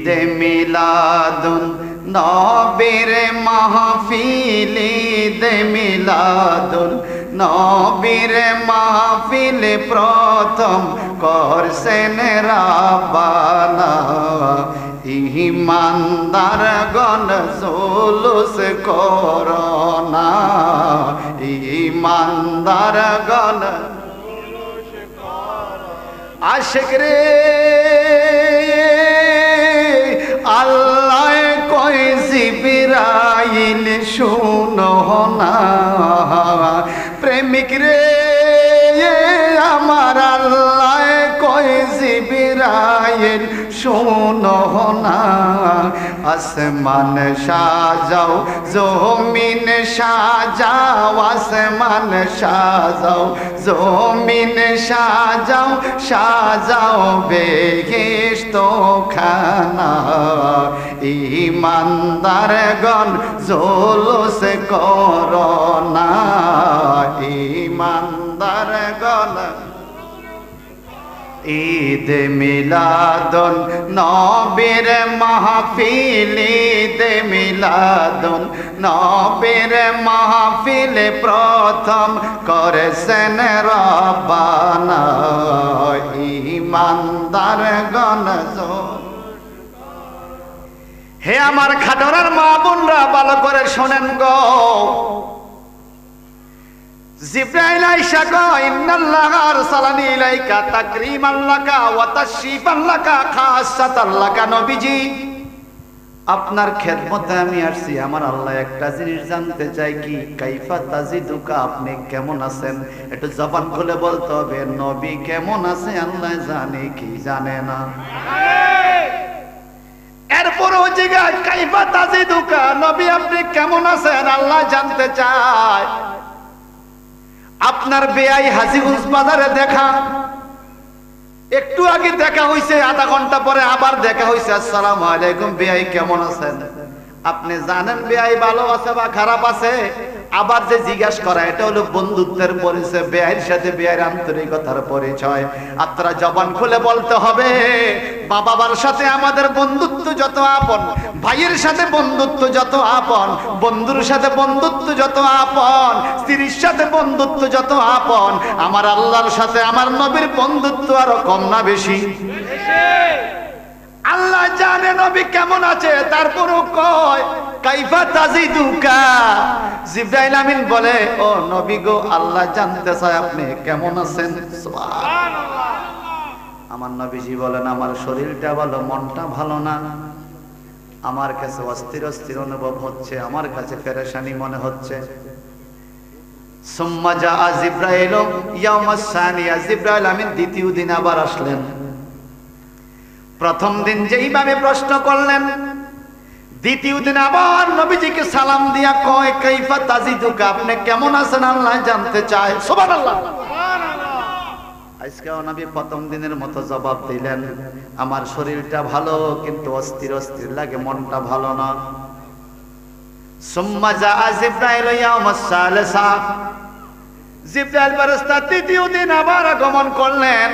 ঈদ মিলাদুন নবীর মাহফিল, ঈদ মিলাদুন নবীর মাহফিল প্রথম করছেন রাবানা ইমানদার গণ জুলুস করোনা। ইমানদার গণ আশেক রে। আল্লাহ কয় জিবিরাইল শুনহনা। প্রেমিক রে আমার আল্লাহ কয় জিবিরাইল। শুনো না। আসমান সাজাও, জমিন সাজাও, আসমান সাজাও, জমিন সাজাও সাজাও বেহেস্ত খানা। ইমানদার গণ জোলস করোনা ইমানদার গণ ঈদ মিলাদন, নবীর মাহফিল, ঈদ মিলাদন, নবীর মাহফিল প্রথম করেছেন রব্বানা ইমানদার গণ হে আমার খাটরার মা বোনরা, ভালো করে শোনেন গো। কয়, ইন্নাল্লাহ আরসালানি ইলাইকা নবীজি। আপনার আমি আসছি। আমার আল্লাহ একটা জিনিস জানতে চাই কি, কাইফা তাজি তাজিদুকা, আপনি কেমন আছেন? একটু জবান খুলে বলতে হবে, নবী কেমন আছে আল্লাহ জানে, কি জানে না? এরপরও জিজ্ঞাসা কাইফা তাজিদুকা, নবী আপনি কেমন আছেন? আল্লাহ জানতে চায়। আপনার বেআই হাজিগঞ্জ বাজারে দেখা। একটু আগে দেখা হয়েছে আধা ঘণ্টা পরে আবার দেখা হয়েছে আসসালাম আলাইকুম, বেআই কেমন আছেন? আপনি জানেন বেআই ভালো আছে বা খারাপ আছে? আবার যে জিজ্ঞাস করা, এটা হলো বন্ধুত্বের পরিচয় বেআইয়ের সাথে বেআইয়ের আন্তরিকতার পরিচয়। আপনারা জবান খুলে বলতে হবে বাবার সাথে আমাদের বন্ধুত্ব যত আপন, ভাইয়ের সাথে বন্ধুত্ব যত আপন, বন্ধুর সাথে বন্ধুত্ব যত আপন, স্ত্রীর সাথে বন্ধুত্ব যত আপন, আমার আল্লাহর সাথে আমার নবীর বন্ধুত্ব আরও কম না বেশি? আল্লাহ জানে নবী কেমন আছে তারপরও কয়, কাইফা জিব্রাইল আমিন বলে, ও নবী গো, আল্লাহ জানতে চায় আপনি কেমন আছেন? আমার নবীজি বলেন, আমার শরীরটা ভালো, মনটা ভালো না। আমার কাছে অস্থির অস্থির অনুভব হচ্ছে, আমার কাছে ফেরেশানি মনে হচ্ছে। সুম্মা জা জিব্রাইল ইয়াউমাস সানিয়া। জিব্রাইল আমিন দ্বিতীয় দিন আবার আসলেন। প্রথম দিন যেইভাবে প্রশ্ন করলেন দ্বিতীয় দিন আবার নবীজিকে সালাম দিয়া কয় কাইফা তাজিদুকা আপনি কেমন আছেন? আল্লাহ জানতে চায়। সুবহানাল্লাহ। আজকেও নবী প্রথম দিনের মতো জবাব দিলেন আমার শরীরটা ভালো কিন্তু অস্থির অস্থির লাগে মনটা ভালো না। সুম্মা জা জিব্রাইল ইয়াউমাস সালিসা। জিব্রাইল ফেরেশতা তৃতীয় দিন আবার আগমন করলেন।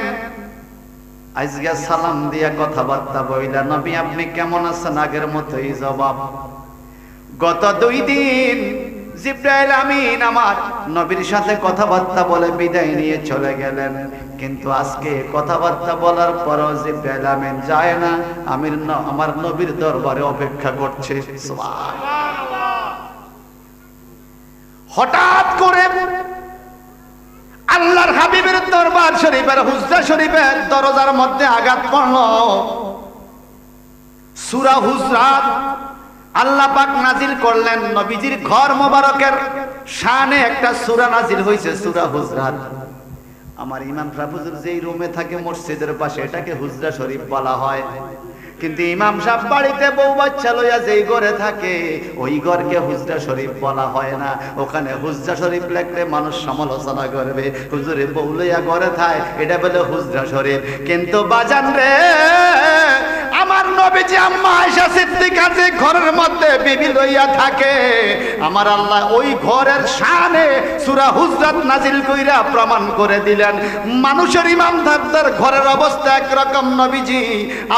আজকে সালাম দিয়া কথাবার্তা বইলা, নবী, আপনি কেমন আছেন আগের মতোই জবাব? গত দুই দিন জিব্রাইল আমিন আমার নবীর সাথে কথাবার্তা বলে বিদায় নিয়ে চলে গেলেন। কিন্তু আজকে কথাবার্তা বলার পরও জিব্রাইল আমিন যায় না, আমির আমার নবীর দরবারে অপেক্ষা করছে। হঠাৎ করে আল্লাহর হাবিবের দরবার শরীফের, হুজরা শরীফের দরজার মধ্যে আঘাত পড়ল। সুরা হুজরাত আল্লাহ পাক নাজিল করলেন নবীজির ঘর মোবারকের শানে একটা সুরা নাজিল হয়েছে সুরা হুজরাত। আমার ইমাম সাহুজুর যেই রুমে থাকে মসজিদের পাশে, এটাকে হুজরা শরীফ বলা হয়। কিন্তু ইমাম সাহেব বাড়িতে বউ বাচ্চা লইয়া যেই ঘরে থাকে, ওই ঘরকে হুজরা শরীফ বলা হয় না। ওখানে হুজরা শরীফ লেখলে মানুষ সমালোচনা করবে। হুজুরে বউ লইয়া ঘরে থায়, এটা বলে হুজরা শরীফ। কিন্তু বাজান রে আমার নবীজি আম্মা আয়েশা সিদ্দিকা যে ঘরের মধ্যে বিবি লইয়া থাকে আমার আল্লাহ ওই ঘরের শানে সুরা হুজরাত নাজিল কইরা প্রমাণ করে দিলেন। মানুষের ইমানদারদের ঘরের অবস্থা একরকম নবীজি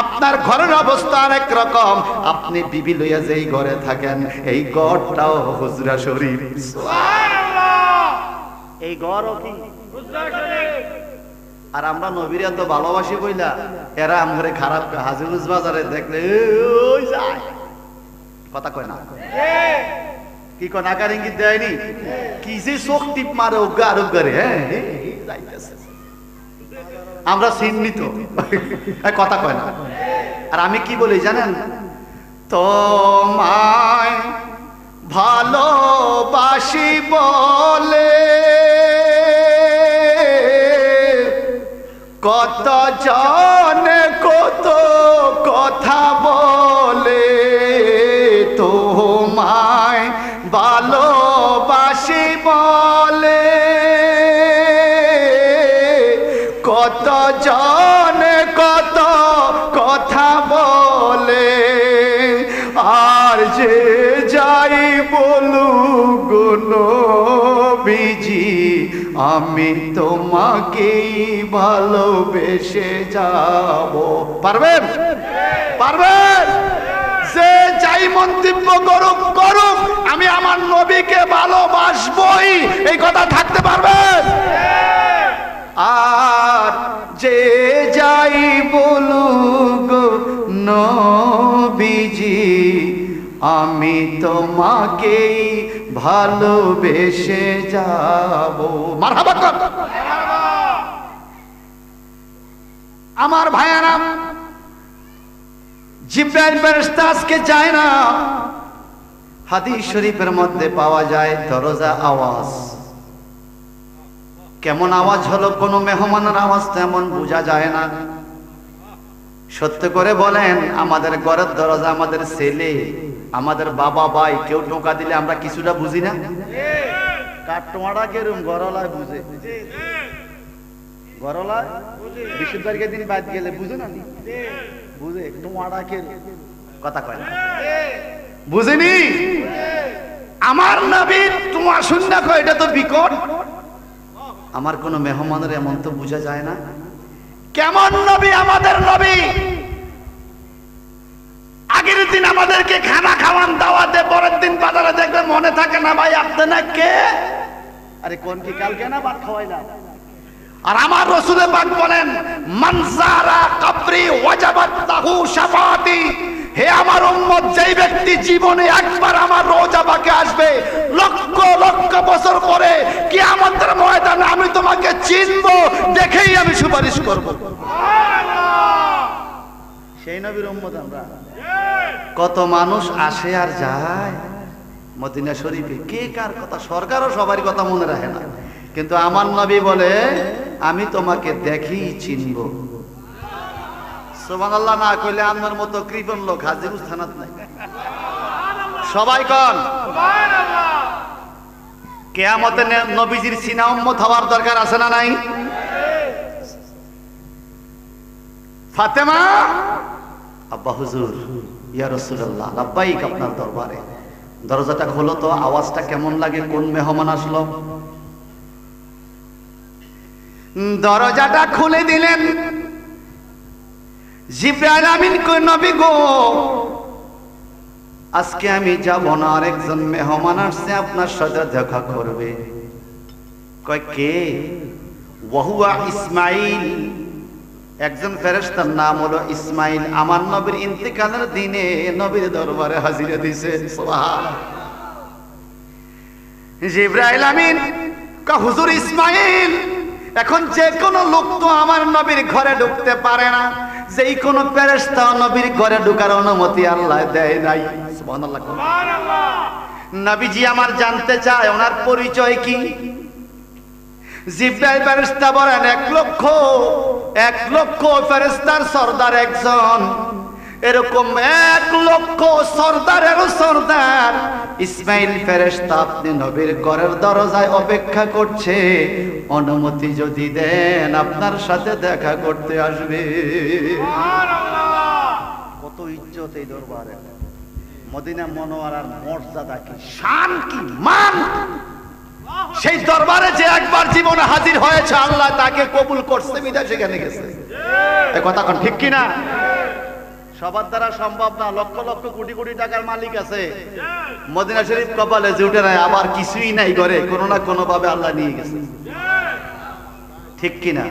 আপনার ঘরের অবস্থা আরেক রকম আপনি বিবি লইয়া যেই ঘরে থাকেন এই ঘরটাও হুজরা শরীফ। এই ঘরও কি? আর আমরা নবীর এত ভালোবাসি বইলা, এরা আমরে খারাপ হাজিরুজ বাজারে দেখলে কথা কয় না? কি কয় নাকার ইঙ্গিত দেয়নি? কি যে চোখ টিপ মারে, উগ্গা আর উগ্গারে হ্যাঁ। আমরা চিহ্নিত। কথা কয় না? আর আমি কি বলি জানেন? তোমায় ভালোবাসি বলে কত জনে কত কথা বলে তোমায় ভালোবাসি বলে। কত জন আমি তোমাকেই ভালোবেসে যাব। পারবেন? পারবেন? সে যাই মন্তব্য করুক করুক, আমি আমার নবীকে ভালোবাসবই। এই কথা থাকতে পারবেন? আর যে যাই বলুক, নবীজি, আমি তোমাকেই ভালোবেসে যাব। আমার ভাইয়ারা, জিব্রাইল ফেরেশতা আজকে যায় না। হাদিস শরীফের মধ্যে পাওয়া যায় দরজা আওয়াজ। কেমন আওয়াজ হলো কোনো মেহমানের আওয়াজ তেমন বোঝা যায় না। সত্য করে বলেন, আমাদের ঘরের দরজা আমাদের ছেলে, আমাদের বাবা ভাই, কেউ টোকা দিলে আমরা কিছুটা বুঝি না? বুঝে? গরলায় দিন বাদ গেলে বুঝে না? বুঝে কথা কয় না। বুঝেনি? আমার নবী তোমার শূন্য এটা তো বিকট। আমার কোন মেহমানের এমন তো বোঝা যায় না? কেমন নবী আমাদের নবী? আগের দিন আমাদেরকে খানা খাওয়ান, দাওয়াতে পরের দিন বাজারে দেখবে মনে থাকে না ভাই, আপনি না কে? আরে কোন কি কালকে না ভাত খাওয়াই না? আর আমার রসুলে পাক বলেন মানসারা কাবরি ওয়াজাবাত তাহু শাফাতি। হে আমার উম্মত, যেই ব্যক্তি জীবনে একবার আমার রোজা পাকে আসবে, লক্ষ লক্ষ বছর পরে কিয়ামতের ময়দানে আমি তোমাকে চিনব, দেখেই আমি সুপারিশ করব। সেই নবীর উম্মত আমরা। কত মানুষ আসে আর যায়। মদিনা শরীফে কে কার কথা? সরকারও সবার কথা মনে রাখে না। কিন্তু আমার নবী বলে, আমি তোমাকে দেখি চিনব। সোমান না কইলে মতো লোক হাজির নাই। সবাই কন। কেয়ামতে নবীজির সিনা উম্মত হওয়ার দরকার আছে না নাই? ফাতেমা! আব্বা হুজুর, ইয়া আপনার দরবারে। দরজাটা খোলো তো, আওয়াজটা কেমন লাগে, কোন মেহমান আসলো? দরজাটা খুলে দিলেন। জিব্রাইল আমিন কই নবী গো, আজকে আমি যাব না আরেকজন মেহমান আসছে আপনার সাথে দেখা করবে। কয়, কে? ওয়াহুয়া ইসমাইল। একজন ফেরেশতার নাম হলো ইসমাইল। আমার নবীর ইন্তেকালের দিনে নবীর দরবারে হাজিরা দিছে। জিব্রাইল আমিন কা হুজুর ইসমাইল, এখন যে কোনো লোক তো আমার নবীর ঘরে ঢুকতে পারে না। যেই কোন ফেরেশতা নবীর ঘরে ঢোকার অনুমতি আল্লাহ দেয় নাই। সুবহানাল্লাহ। নবীজি আমার জানতে চায় ওনার পরিচয় কি? জিব্রাইল ফেরেশতা বলেন এক লক্ষ এক লক্ষ ফেরেশতার সর্দার একজন। এরকম এক লক্ষ সর্দারেরও সর্দার। ইসমাইল ফেরেশতা আপনি নবীর ঘরের দরজায় অপেক্ষা করছে। অনুমতি যদি দেন আপনার সাথে দেখা করতে আসবে। কত ইজ্জত এই দরবারে। মদিনা মনোয়ারার মর্যাদা কি শান কি মান সেই দরবারে যে একবার জীবনে হাজির হয়েছে আল্লাহ তাকে কবুল করছে বিদায় সেখানে গেছে। এ কথা কোন ঠিক কিনা? সবার দ্বারা সম্ভব না, লক্ষ লক্ষ কোটি কোটি টাকার মালিক আছে। মদিনা শরীফ কপালে যে উঠে নাই, আবার কিছুই নাই করে কোনো না কোনো ভাবে আল্লাহ নিয়ে গেছে। ঠিক কিনা?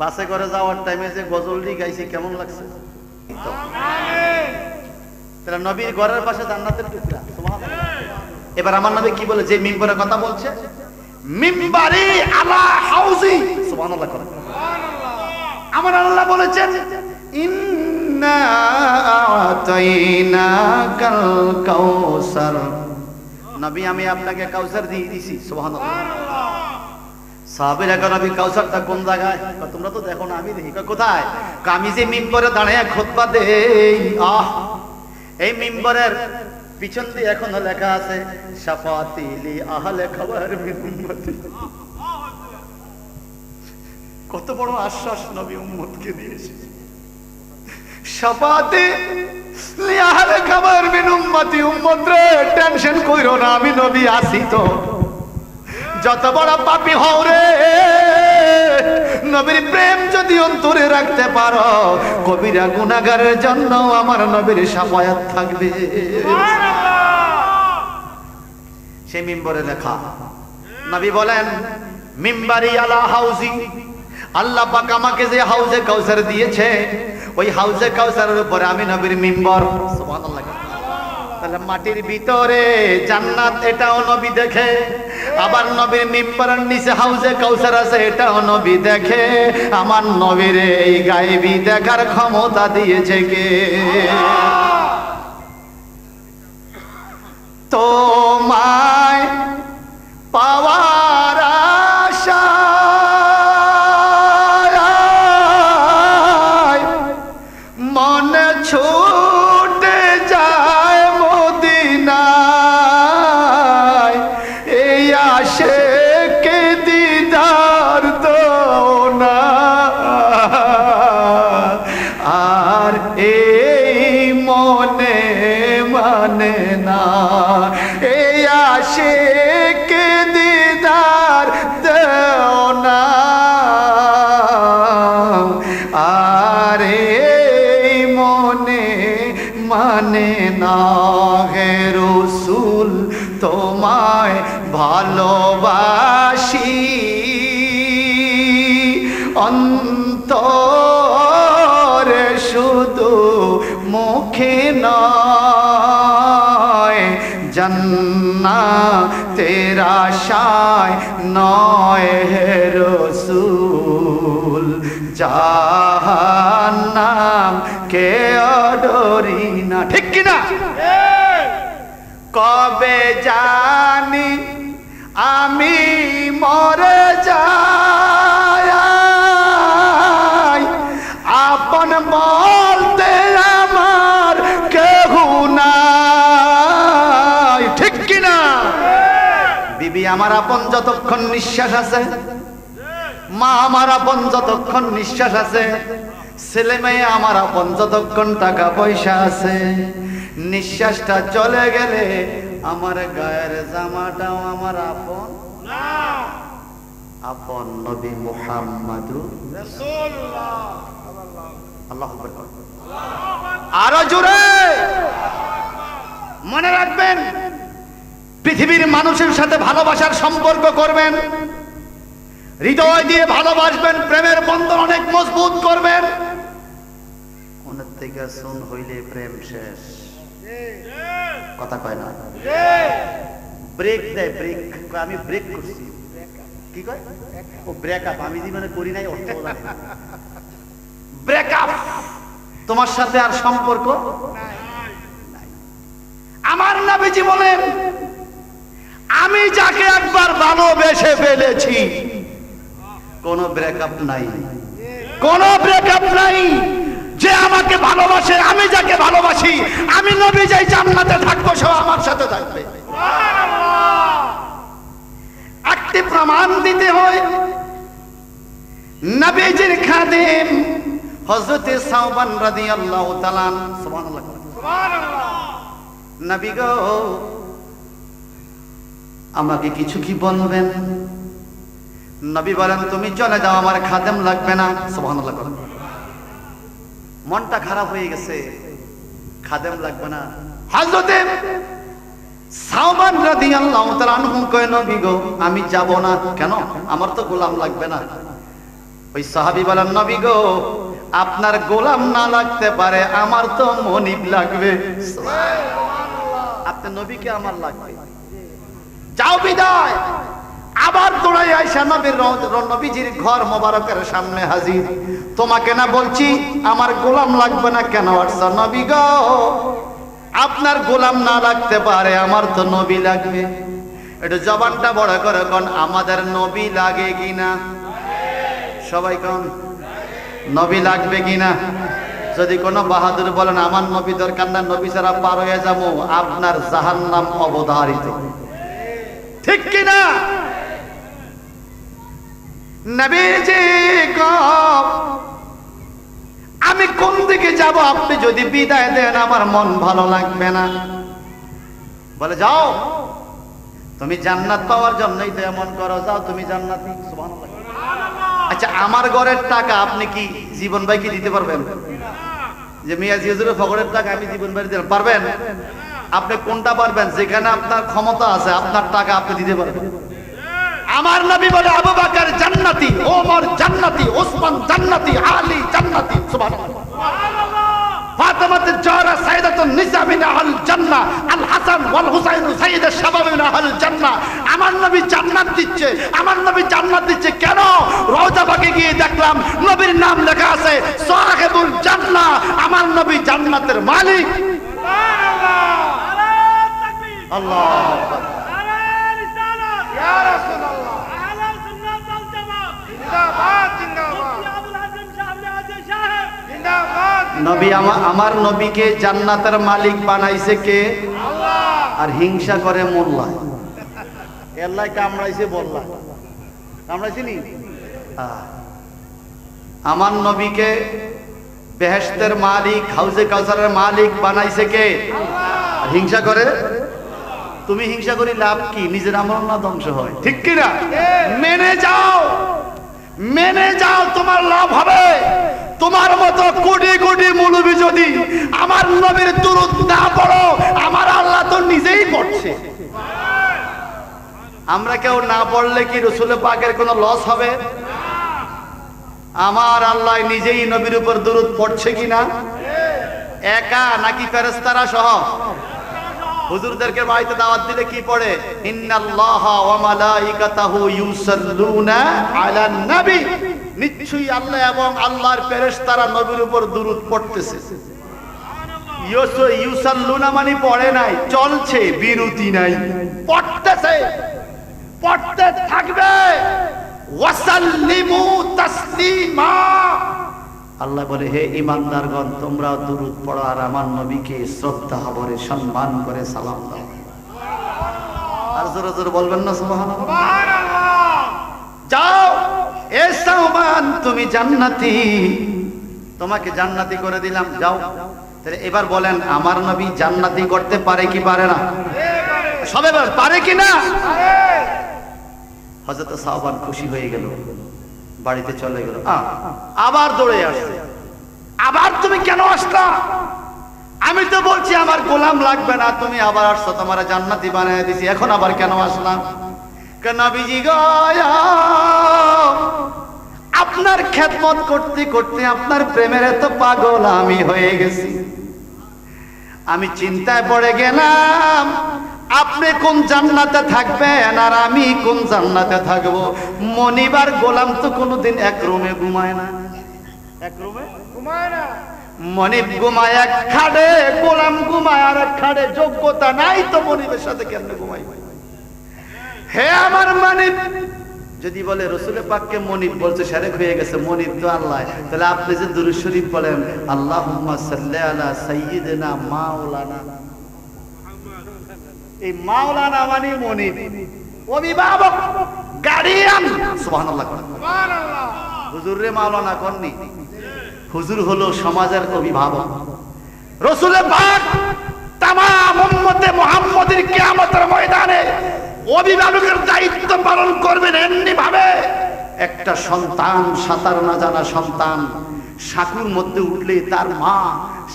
বাসে করে যাওয়ার টাইমে যে গজলটি গাইছি, কেমন লাগছে? তাহলে নবীর ঘরের পাশে জান্নাতের টুকরা এবার আমার নবী কি বলে, যে মিম্বরের কথা বলছে, মিম্বারি আলা হাউজি সুবহানাল্লাহ করে। আমার আল্লাহ বলেছেন নবী আমি আপনাকে কাউসার দিয়ে দিছি সুবহানাল্লাহ। সাহাবের এখন নবী কাউসারটা কোন জায়গায়? তোমরা তো দেখো না আমি দেখি। কোথায়? কয়, আমি যে মিম্বরে দাঁড়িয়ে খোদবা দেই। আহ! এই মিম্বরের পিছন দিয়ে এখনও লেখা আছে সাফাতিলি আহলে খাবার কত বড় আশ্বাস নবী উম্মতকে দিয়েছে। সাফাতে লিয়াহলে খাবার মিন উম্মতি উম্মত রে টেনশন কইরো না, আমি নবী আসি তো। যত বড় পাপি হও রে, নবীর প্রেম যদি অন্তরে রাখতে পারো, কবিরা গুনাগারের জন্য আমার নবীর সাফায়াত থাকবে। সে মিম্বরে লেখা, নবী বলেন, মিম্বারি আলা হাউজি আল্লাহ পাক আমাকে যে হাউজে কাউসার দিয়েছে ওই হাউজে কাউসারের উপরে আমি নবীর মিম্বর। তাহলে মাটির ভিতরে জান্নাত এটাও নবী দেখে, আবার নবীর মিম্বরের নিচে হাউজে কাউসার আছে, এটাও নবী দেখে, আমার নবীর এই গায়েবী দেখার ক্ষমতা দিয়েছে কে? তোমায় মনে মানে না হে রসুল, তোমায় ভালোবাসি। অন্তরে শুধু মুখে নয় জন্না তেরা শায় নয় হে রসুল জাহান্নাম কে অডরি না। ঠিক কিনা? কবে জানি আমি মরে যাই। আপন বলতে আমার কেহ নাই। ঠিক কিনা? বিবি, আমার আপন যতক্ষণ নিঃশ্বাস আছে, মা, আমার আপন যতক্ষণ নিঃশ্বাস আছে ছেলে মেয়ে আমার আপন যতক্ষণ টাকা পয়সা আছে, নিঃশ্বাসটা চলে গেলে আমার গায়ের জামাটাও আমার আপন। আপন নবী মুহাম্মাদু আল্লাহ আরও জোরে! মনে রাখবেন, পৃথিবীর মানুষের সাথে ভালোবাসার সম্পর্ক করবেন, হৃদয় দিয়ে ভালোবাসবেন, প্রেমের বন্ধন অনেক মজবুত করবেন। থেকে শুন হইলে প্রেম শেষ। কথা কয় না? ব্রেক দেয় ব্রেক আমি ব্রেক করছি। কি কয়? ও ব্রেক আপ আমি জীবনে করি নাই, অর্থ ব্রেক আপ তোমার সাথে আর সম্পর্ক। আমার নাবিজি বলেন, আমি যাকে একবার ভালোবেসে ফেলেছি, কোনো ব্রেকআপ নাই। কোনো ব্রেকআপ নাই। যে আমাকে ভালোবাসে, আমি যাকে ভালোবাসি, আমি নবী যাই জান্নাতে থাকব সে আমার সাথে থাকবে। একটি প্রমাণ দিতে হয়, নবীজির খাদেম হযরতে সাওবান রাদিয়াল্লাহু তাআলা সুবহানাল্লাহ নবী গো, আমাকে কিছু কি বলবেন? নবী বলেন, তুমি চলে যাও, আমার খাদেম লাগবে না। সুবহানাল্লাহ। মনটা খারাপ হয়ে গেছে। খাদেম লাগবে না। হযরতে সাওবান রাদিয়াল্লাহু তাআলা আনহু কয় নবী গো আমি যাব না। কেন? আমার তো গোলাম লাগবে না। ওই সাহাবী বলেন নবী গো আপনার গোলাম না লাগতে পারে আমার তো মনিব লাগবে। আপনার নবীকে আমার লাগবে। যাও বিদায়। আবার দৌড়াই আইসা নবীর র- র- নবীজির ঘর মোবারকের সামনে হাজির। তোমাকে না বলছি, আমার গোলাম লাগবে না কেন? আসছ নবী গো, আপনার গোলাম না লাগতে পারে, আমার তো নবী লাগবে। এটা জবানটা বড় করে কোন, আমাদের নবী লাগে কিনা? সবাই কন, নবী লাগবে কিনা? যদি কোনো বাহাদুর বলেন, আমার নবী দরকার না, নবী ছাড়া পার হয়ে যাব। আপনার জাহান্নাম অবধারিত। ঠিক কিনা? আমি কোন দিকে যাব? আপনি যদি বিদায় দেন, আমার মন ভালো লাগবে না। বলে, যাও। তুমি জান্নাত পাওয়ার জন্যই তো এমন করো। যাও, তুমি জান্নাত। আচ্ছা আমার ঘরের টাকা আপনি কি জীবন ভাই কি দিতে পারবেন? যে মিয়া জিয়াজুরের ফকরের টাকা আমি জীবন ভাই দিতে পারবেন? আপনি কোনটা পারবেন? যেখানে আপনার ক্ষমতা আছে, আপনার টাকা আপনি দিতে পারবেন। আমার নবী বলে আবু বাকার জান্নাতি ওমর জান্নাতি ওসমান জান্নাতি আলী জান্নাতি সুবহানাল্লাহ। ফাতেমাতে জাহরা সাইদাতুন নিসা মিন আহল জান্নাহ আল হাসান ওয়াল হুসাইন সাইয়্যিদুশ শাবাব মিন আহল জান্নাহ। আমার নবী জান্নাত দিচ্ছে আমার নবী জান্নাত দিচ্ছে কেন? রওজা পাকে গিয়ে দেখলাম নবীর নাম লেখা আছে সাহেবুল জান্নাহ। আমার নবী জান্নাতের মালিক। আল্লাহ নবী আমা- আমার নবীকে জান্নাতের মালিক বানাইছে কে? আর হিংসা করে মোল্লা এল্লাই কামড়াইছে বললা কামড়াইছে নি আমার নবীকে বেহেশতের মালিক হাউজে কাউসারের মালিক বানাইছে কে? হিংসা করে? তুমি হিংসা করি লাভ কি? নিজের আমল না ধ্বংস হয়। ঠিক কি না মেনে যাও! মেনে যাও, তোমার লাভ হবে। তোমার মতো কোটি কোটি মুলবি যদি আমার নবীর দুরুদ না পড়ো, আমার আল্লাহ তো নিজেই পড়ছে। আমরা কেউ না পড়লে কি রসুল পাকের কোনো লস হবে? আমার আল্লাহ নিজেই নবীর উপর দুরুদ পড়ছে কিনা? একা নাকি ফেরেস্তারা সহ? হুজুরদেরকে বাড়িতে দাওয়াত দিলে কি পড়ে? ইন্নাল্লাহ ওয়া মালাইকাতাহু ইউসাল্লুনা আলান নবী। নিশ্চয়ই আল্লাহ এবং আল্লাহর ফেরেশতারা নবীর উপর দুরূদ পড়তেছে। ইউসু, ইউসাল্লুনা মানে পড়ে নাই, চলছে, বিরতি নাই। পড়তেছে, পড়তে থাকবে। ওয়াসাল্লিমু তাসলিমা। আল্লাহ বলে হে ইমানদারগণ তোমরা দুরুদ পড়ো আর আমার নবীকে শ্রদ্ধা ভরে সম্মান করে সালাম দাও। আর জোরে জোরে বলবেন না সুবহানাল্লাহ। যাও এ সাওবান তুমি জান্নাতি। তোমাকে জান্নাতি করে দিলাম যাও। তাহলে এবার বলেন আমার নবী জান্নাতি করতে পারে কি পারে না? সবে পারে কি না? হযরত সাওবান খুশি হয়ে গেল। বাড়িতে চলে গেল। আবার দৌড়ে আসছে। আবার তুমি কেন আসলা? আমি তো বলছি, আমার গোলাম লাগবে না, তুমি আবার আসছো, তোমার জান্নাতি বানিয়ে দিছি, এখন আবার কেন আসলাম আপনার খেদমত করতে করতে আপনার প্রেমের এত পাগল আমি হয়ে গেছি। আমি চিন্তায় পড়ে গেলাম আপনি কোন জান্নাতে থাকবেন আর আমি কোন জান্নাতে থাকব? মনিবার গোলাম তো কোনোদিন এক রুমে ঘুমায় না। এক রুমে? ঘুমায় না। মনিব ঘুমায় এক খাড়ে গোলাম ঘুমায় আর এক খাড়ে যোগ্যতা নাই তো মনিবের সাথে কেমনে ঘুমাই? হে আমার মানিব! যদি বলে রসুলের পাককে মনিব বলছে শারেক হয়ে গেছে মনিব তো আল্লাহ। তাহলে আপনি যে দুরুদ শরীফ বলেন আল্লাহ সাল্লি আলা মাওলানা। এই মাওলানা মানে মনিব অভিভাবক গার্ডিয়ান সুবহানাল্লাহ হুজুর রে মাওলানা কননি? হুজুর হলো সমাজের অভিভাবক। রসুলের পাক তাম উম্মতে মোহাম্মদের কিয়ামতের ময়দানে অভিভাবকের দায়িত্ব পালন করবেন এমনি ভাবে। একটা সন্তান সাঁতার না জানা সন্তান সাকুর মধ্যে উঠলে তার মা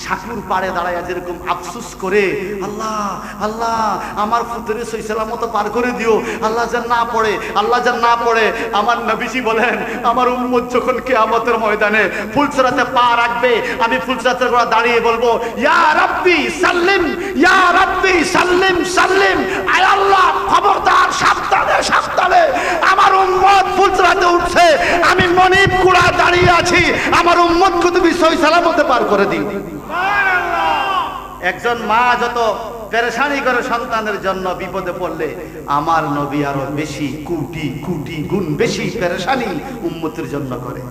সাকুর পাড়ে দাঁড়ায় যেরকম আফসুস করে, আল্লাহ আল্লাহ, আমার পুত্রের সৈসালার মতো পার করে দিও। আল্লাহ যেন না পড়ে, আল্লাহ যেন না পড়ে। আমার নবীজি বলেন, আমার উম্মত যখন কেয়ামতের ময়দানে ফুলসরাতে পা রাখবে, আমি ফুলসরাতে গোড়া দাঁড়িয়ে বলব, ইয়া রাব্বি সাল্লিম, ইয়া রাব্বি সাল্লিম সাল্লিম, আয় আল্লাহ, খবরদার, সাবধানে সাবধানে। আমার ফুলসরাতে উঠছে, আমি মনিব কুড়া দাঁড়িয়ে আছি। আমার উম্মত তুমি সই সালামতে পার করে দিই একজন মা যত পেরেশানি করে সন্তানের জন্য বিপদে পড়লে আমার নবী আরও বেশি কুটি কুটি গুণ বেশি পেরেশানি উম্মতের জন্য করে।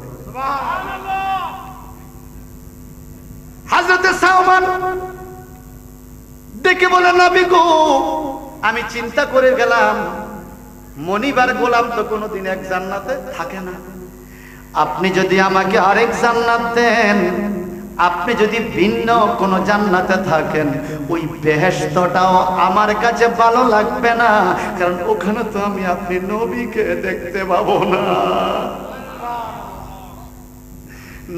হাজরতে ডেকে বলে নবী গো আমি চিন্তা করে গেলাম মনিবার গোলাম তো কোনোদিন এক জান্নাতে থাকে না। আপনি যদি আমাকে আরেক জান্নাত দেন আপনি যদি ভিন্ন কোন জান্নাতে থাকেন, ওই বেহেশতটাও আমার কাছে ভালো লাগবে না। কারণ ওখানে তো আমি আপনি নবীকে দেখতে পাবো না।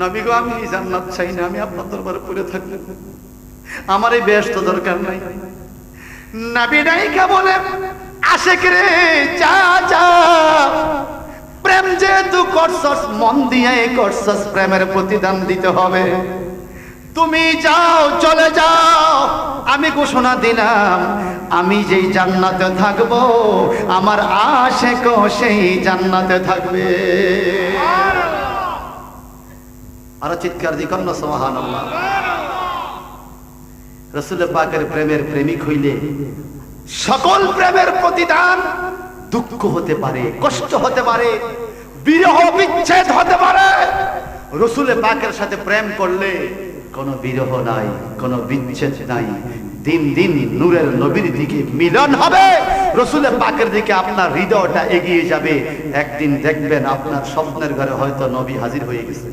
নবী গো, আমি জান্নাত চাই না, আমি আপনার দরবারে পড়ে থাকব। আমার এই বেহেশত দরকার নাই। নবী নাইকা বলে আশেক রে যা যা প্রেম যেহেতু করছস, মন দিয়ে করছস, প্রেমের প্রতিদান দিতে হবে। তুমি যাও, চলে যাও। আমি ঘোষণা দিলাম, আমি যেই জান্নাতে থাকব, আমার আশেক সেই জান্নাতে থাকবে। আরও চিৎকার দি সোহান রসুল পাকের প্রেমের প্রেমিক হইলে সকল প্রেমের প্রতিদান দুঃখ হতে পারে, কষ্ট হতে পারে, বিরহ বিচ্ছেদ হতে পারে। রসুলে পাকের সাথে প্রেম করলে কোনো বিরহ নাই, কোনো বিচ্ছেদ নাই। দিন দিন নূরের নবীর দিকে মিলন হবে। রসুলে পাকের দিকে আপনার হৃদয়টা এগিয়ে যাবে। একদিন দেখবেন আপনার স্বপ্নের ঘরে হয়তো নবী হাজির হয়ে গেছে।